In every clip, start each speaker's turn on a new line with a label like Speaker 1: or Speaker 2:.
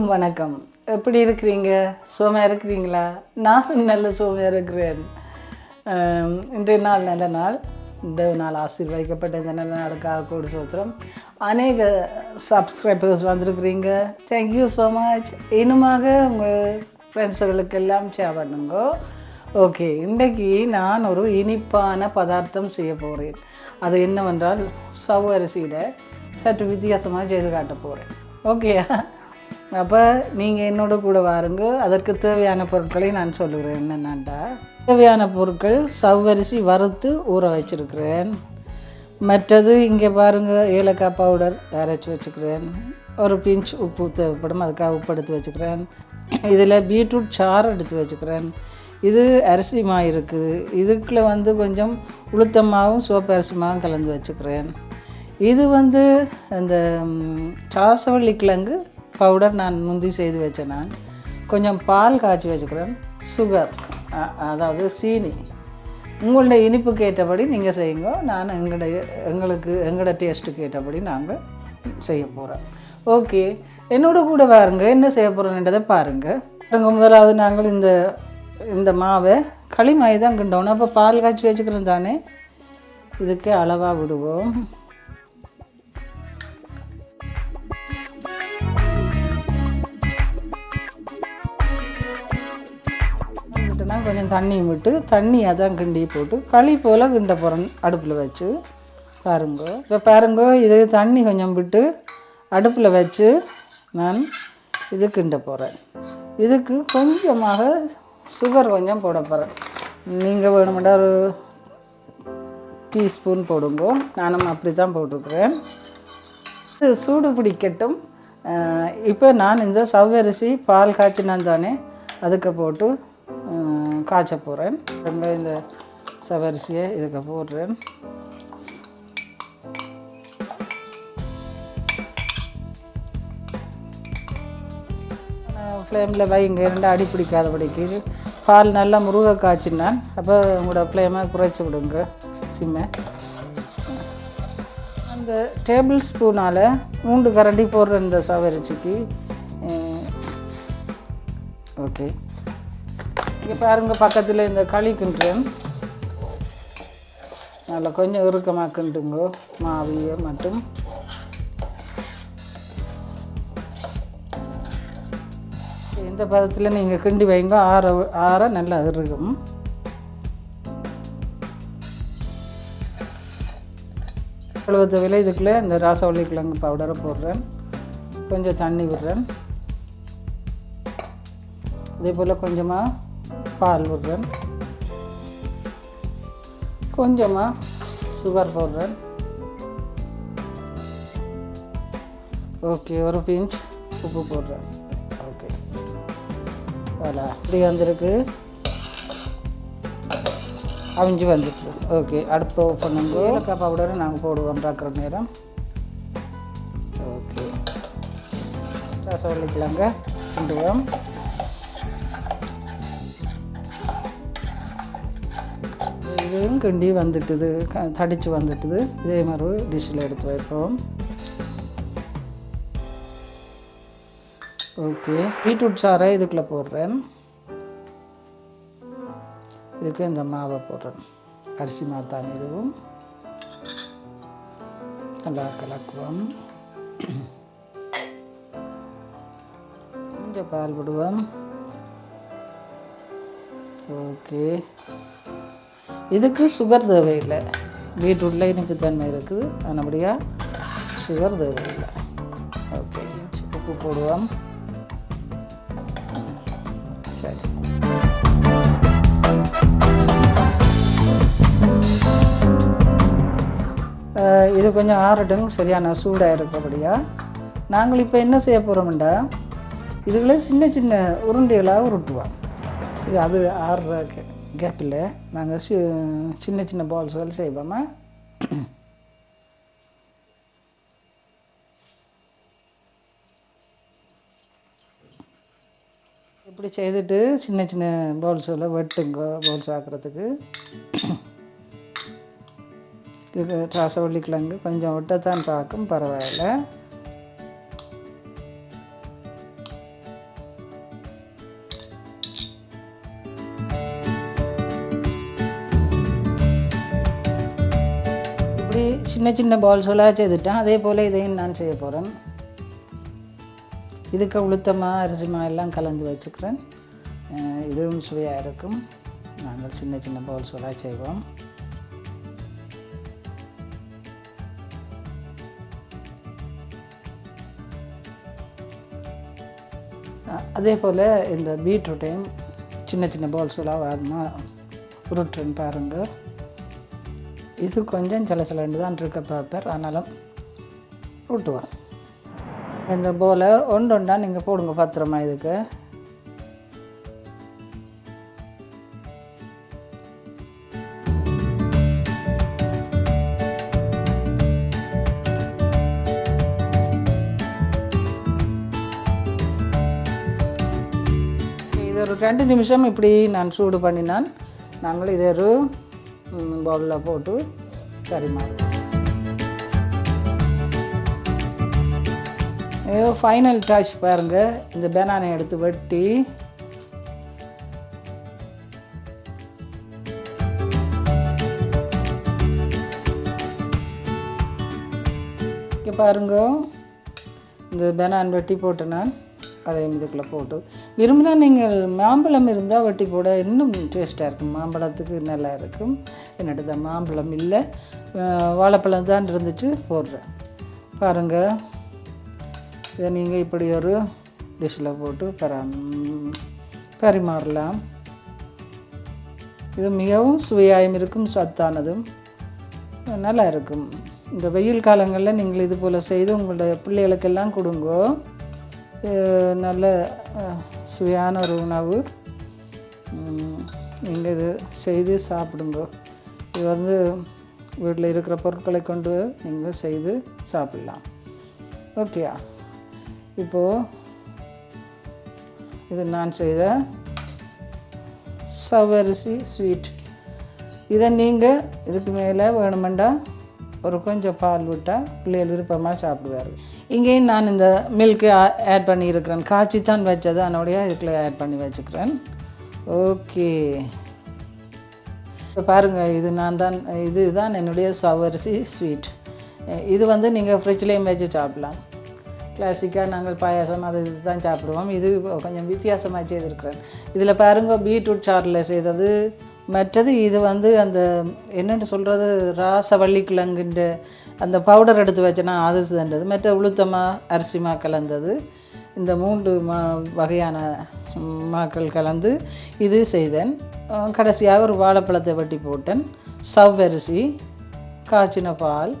Speaker 1: வணக்கம். எப்படி இருக்கிறீங்க? சோமையாக இருக்கிறீங்களா? நானும் நல்ல சோமையாக இருக்கிறேன். இன்றைய நாள் நல்ல நாள். இந்த நாள் ஆசீர்வதிக்கப்பட்ட இந்த நல்ல நாளுக்காக கூட சோத்திரம். அநேக சப்ஸ்கிரைபர்ஸ் வந்திருக்கிறீங்க. தேங்க்யூ ஸோ மச் இனிமாக உங்கள் ஃப்ரெண்ட்ஸுகளுக்கு எல்லாம் ஷேர் பண்ணுங்க. ஓகே இன்றைக்கு நான் ஒரு இனிப்பான பதார்த்தம் செய்ய போகிறேன் அது என்னவென்றால் சவ்வரிசியில் சற்று வித்தியாசமாக செய்து காட்ட போகிறேன் ஓகேயா அப்போ நீங்கள் என்னோட கூட வாருங்க. அதற்கு தேவையான பொருட்களை நான் சொல்லுகிறேன். என்னென்னாண்டா? தேவையான பொருட்கள் சவ்வரிசி வறுத்து ஊற வச்சுருக்கிறேன். மற்றது இங்கே பாருங்கள் ஏலக்காய் பவுடர் அரைச்சி வச்சுக்கிறேன். ஒரு பிஞ்ச் உப்பு தேவைப்படும் அதுக்காக உப்பு எடுத்து வச்சுக்கிறேன். இதில் பீட்ரூட் சாறு எடுத்து வச்சுக்கிறேன். இது அரிசி மா இருக்குது இதுக்குள்ள வந்து கொஞ்சம் உளுத்தமாவும் சோப்பு அரிசி மாவும் கலந்து வச்சுக்கிறேன். இது வந்து அந்த சாசவள்ளி கிழங்கு பவுடர் நான் முந்தி செய்து வச்சேன் நான் கொஞ்சம் பால் காய்ச்சி வச்சுக்கிறேன். சுகர் அதாவது சீனி. உங்களுடைய இனிப்புக்கு ஏற்றபடி நீங்கள் செய்யுங்க. நான் எங்களுடைய எங்களுக்கு எங்களோட டேஸ்ட்டுக்கு ஏற்றபடி நாங்கள் செய்ய போகிறோம் ஓகே. என்னோட கூட பாருங்க என்ன செய்ய போகிறோன்றதை பாருங்கள் பாருங்க. முதலாவது நாங்கள் இந்த இந்த மாவை களிமாய் தான் கிண்டோணும் அப்போ பால் காய்ச்சி வச்சுக்கிறோம் தானே? இதுக்கே அளவாக விடுவோம். நான் கொஞ்சம் தண்ணியும் விட்டு தண்ணி அதான் கிண்டி போட்டு களி போல் கிண்ட போகிறேன் அடுப்பில் வச்சு. பாருங்க. இப்போ பாருங்க இது தண்ணி கொஞ்சம் விட்டு அடுப்பில் வச்சு நான் இது கிண்ட போகிறேன் இதுக்கு கொஞ்சமாக சுகர் கொஞ்சம் போட போகிறேன் நீங்கள் வேணுமெண்டா ஒரு டீஸ்பூன் போடுங்க. நானும் அப்படி தான் போட்டிருக்கிறேன் இது சூடு பிடிக்கட்டும். இப்போ நான் இந்த சவ்வரிசி பால் காய்ச்சினான் தானே அதுக்கு போட்டு காய்ச்ச போகிறேன் ரொம்ப இந்த சவரிசியை இதுக்கு போடுறேன். ஃப்ளேமில் வைங்க ரெண்டு அடி பிடிக்காதபடிக்கு பால் நல்லா முருக காய்ச்சினான் அப்போ உங்களோட ஃப்ளேமை குறைச்சி விடுங்க சிம்மை. அந்த டேபிள் ஸ்பூனால் மூன்று கரண்டி போடுற இந்த சவரிச்சிக்கு ஓகே. இங்கே பாருங்க பக்கத்தில் இந்த களி கிண்டுறேன். நல்லா கொஞ்சம் இறுக்கமாக கிண்டுங்க. மாவியை மட்டும். இந்த பதத்தில் நீங்கள் கிண்டி வைங்க ஆற ஆற நல்லா இறுகும். எழுபது விலை இதுக்குள்ளே இந்த ராசவள்ளி கிழங்கு பவுடரை போடுறேன். கொஞ்சம் தண்ணி விடுறேன். அதே போல் கொஞ்சமாக பால் விடுறேன் கொஞ்சமாக சுகர் போடுறேன். ஓகே ஒரு பிஞ்ச் உப்பு போடுறேன். ஓகே voilà இப்படி வந்திருக்கு. அவிஞ்சு வந்துட்டு ஓகே அடுப்பு ஓப்பன் பண்ணுங்க ஏலக்காய் பவுடரை நாங்கள் போடுவோம் பார்க்குற நேரம். ஓகே ரசவள்ளிக்கிழங்க கிண்டுவோம் இதுவும் கிண்டி வந்துட்டுது க- தடிச்சு வந்துட்டுது. இதே மாதிரி டிஷ்ஷில் எடுத்து வைப்போம். ஓகே பீட்ரூட் சாறை இதுக்குள்ளே போடுறேன். இதுக்கு இந்த மாவை போடுறேன். அரிசி மாத்தான் இதுவும். நல்லா கலக்குவோம். கொஞ்சம் பால் விடுவோம் ஓகே இதுக்கு சுகர் தேவையில்லை. பீட்ரூட்டில் இனிப்பு தன்மை இருக்குது. அதனபடியாக சுகர் தேவையில்லை. ஓகே உப்பு போடுவோம். சரி. இது கொஞ்சம் ஆறட்டும் சரியான சூடாக இருக்கபடியா. நாங்கள் இப்போ என்ன செய்ய போகிறோம்டா இதுகளை சின்ன சின்ன உருண்டைகளாக உருட்டுவோம். இது அது ஆறுரூவாக்கு கேப்பில் நாங்கள் சி சின்ன சின்ன பால்ஸ்கள் செய்வோமா இப்படி செய்துட்டு சின்ன சின்ன பவுல்ஸில் வெட்டுங்க பவுல்ஸ் ஆக்கிறதுக்கு. இது ராசவள்ளி கிழங்கு கொஞ்சம் விட்டத்தான் பார்க்கும் பரவாயில்ல. மாதிரி சின்ன சின்ன பால்ஸ்களாக செய்துட்டேன். அதே போல் இதையும் நான் செய்ய போகிறேன் இதுக்கு உளுத்தமாக அரிசிமா எல்லாம் கலந்து வச்சுக்கிறேன். இதுவும் சுவையாக இருக்கும். நாங்கள் சின்ன சின்ன பால்ஸ்களாக செய்வோம். அதே போல் இந்த பீட்ரூட்டையும் சின்ன சின்ன பால்ஸ்களாக வாரமாக உருட்டுறேன்னு பாருங்கள் இது கொஞ்சம் சில சிலண்டு தான் இருக்க பேப்பர் ஆனாலும் விட்டுவேன் இந்த போல் ஒன்று ஒன்றா நீங்கள் போடுங்க பத்திரமா இதுக்கு. இது ஒரு ரெண்டு நிமிஷம் இப்படி நான் சூடு பண்ணினான். நாங்கள் இதை ஒரு பவுலில் போட்டு பரிமாறுவோம் ஐயோ ஃபைனல் டச் பாருங்கள் இந்த பேனானை எடுத்து வெட்டி. இங்கே பாருங்க. இந்த பெனான் வெட்டி போட்டு நான். அதையும் இதுக்குள்ளே போட்டு. விரும்பினா நீங்கள் மாம்பழம் இருந்தால் வெட்டி போட இன்னும் டேஸ்ட்டாக இருக்கும். மாம்பழத்துக்கு நல்லா இருக்கும். என்னோட மாம்பழம் இல்லை. வாழைப்பழம் தான் இருந்துச்சு. போடுறேன். பாருங்கள் இதை நீங்கள் இப்படி ஒரு டிஷ்ஷில் போட்டு பரா பரிமாறலாம். இது மிகவும் சுவையாயும் இருக்கும் சத்தானதும். நல்லா இருக்கும். இந்த வெயில் காலங்களில் நீங்கள் இது போல் செய்து உங்களோட பிள்ளைகளுக்கெல்லாம் கொடுங்கோ. நல்ல சுவையான ஒரு உணவு. நீங்கள் இது செய்து சாப்பிடுங்க. இது வந்து வீட்டில் இருக்கிற பொருட்களை கொண்டு நீங்கள் செய்து சாப்பிடலாம். ஓகேயா இப்போது இது நான் செய்த சவரிசி ஸ்வீட். இதை நீங்கள் இதுக்கு மேலே வேணுமெண்டா ஒரு கொஞ்சம் பால் விட்டால் பிள்ளைகள் விருப்பமாக சாப்பிடுவார்கள். இங்கேயும் நான் இந்த மில்க்கு ஆட் பண்ணியிருக்கிறேன். காய்ச்சி தான் வச்சது. அதனுடைய இதுக்குள்ள ஆட் பண்ணி வச்சுக்கிறேன். ஓகே இப்போ பாருங்கள் இது நான் தான் இது தான் என்னுடைய சவரிசி ஸ்வீட் இது வந்து நீங்கள் ஃப்ரிட்ஜ்லேயும் வச்சு சாப்பிடலாம். கிளாசிக்காக நாங்கள் பாயாசம் அது இது தான் சாப்பிடுவோம். இது கொஞ்சம் வித்தியாசமாக செய்திருக்கிறேன். இதில் பாருங்கள் பீட்ரூட் சாரில் செய்தது மற்றது இது வந்து அந்த என்னென்னு சொல்கிறது ராசவள்ளி கிழங்குன்ற அந்த பவுடர் எடுத்து வச்சேன்னா அது மற்ற உளுத்தமா அரிசிமா கலந்தது. இந்த மூன்று மா வகையான மாக்கள் கலந்து இது செய்தேன். கடைசியாக ஒரு வாழைப்பழத்தை வெட்டி போட்டேன். சவ்வரிசி காய்ச்சின பால்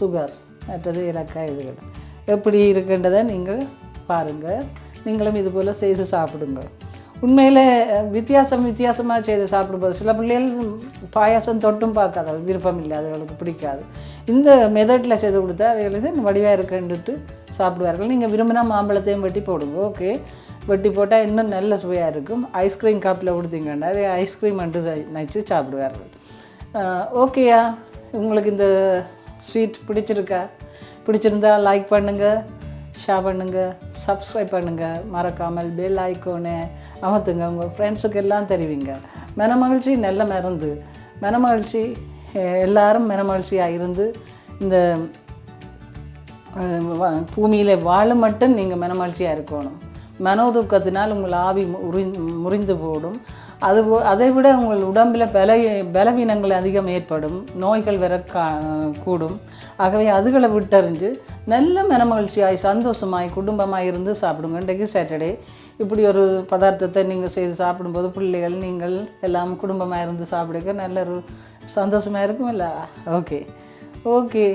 Speaker 1: சுகர் மற்றது இலக்காய் இதுகள். எப்படி இருக்குன்றதை நீங்கள் பாருங்கள். நீங்களும் இதுபோல் செய்து சாப்பிடுங்க உண்மையில் வித்தியாசம் வித்தியாசமாக செய்து சாப்பிடும்போது சில பிள்ளைகள் பாயாசம் தொட்டும் பார்க்காத விருப்பம் இல்லை அதுகளுக்கு பிடிக்காது. இந்த மெதட்டில் செய்து கொடுத்தா அவைகளுக்கு வடிவாக இருக்குன்ட்டு சாப்பிடுவார்கள். நீங்கள் விரும்பினா மாம்பழத்தையும் வெட்டி போடுங்க ஓகே. வெட்டி போட்டால் இன்னும் நல்ல சுவையாக இருக்கும். ஐஸ்கிரீம் காப்பில் கொடுத்தீங்கன்னா அவை ஐஸ்கிரீம் என்று நினச்சி சாப்பிடுவார்கள். ஓகேயா? உங்களுக்கு இந்த ஸ்வீட் பிடிச்சிருக்கா? பிடிச்சிருந்தா லைக் பண்ணுங்கள் ஷேர் பண்ணுங்கள் சப்ஸ்கிரைப் பண்ணுங்கள் மறக்காமல் பெல் ஐக்கோனே அமர்த்துங்க. உங்கள் ஃப்ரெண்ட்ஸுக்கு எல்லாம் தெரிவிங்க. மனமகிழ்ச்சி நல்ல மருந்து மனமகிழ்ச்சி எல்லாரும் மனமகிழ்ச்சியாக இருந்து இந்த பூமியில் வாழ மட்டும் நீங்கள் மனமகிழ்ச்சியாக இருக்கணும். மனோதுக்கத்தினால் உங்கள் ஆவி முறி முறிந்து போடும். அது போ- அதை விட உங்கள் உடம்பில் பல பலவீனங்கள் அதிகம் ஏற்படும் நோய்கள் வர கா கூடும். ஆகவே அதுகளை விட்டறிஞ்சு நல்ல மனமகிழ்ச்சியாய் சந்தோஷமாய் குடும்பமாக இருந்து சாப்பிடுங்க. இன்றைக்கு சாட்டர்டே இப்படி ஒரு பதார்த்தத்தை நீங்கள் செய்து சாப்பிடும்போது பிள்ளைகள் நீங்கள் எல்லாம் குடும்பமாக இருந்து சாப்பிடுங்க. நல்ல ஒரு சந்தோஷமாக இருக்குமில்ல ஓகே ஓகே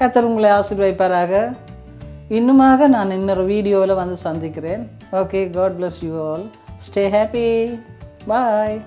Speaker 1: கத்தர் உங்களை ஆசீர்வைப்பாராக இன்னுமாக நான் இன்னொரு வீடியோவில் வந்து சந்திக்கிறேன். Okay God bless you all Stay happy. Bye.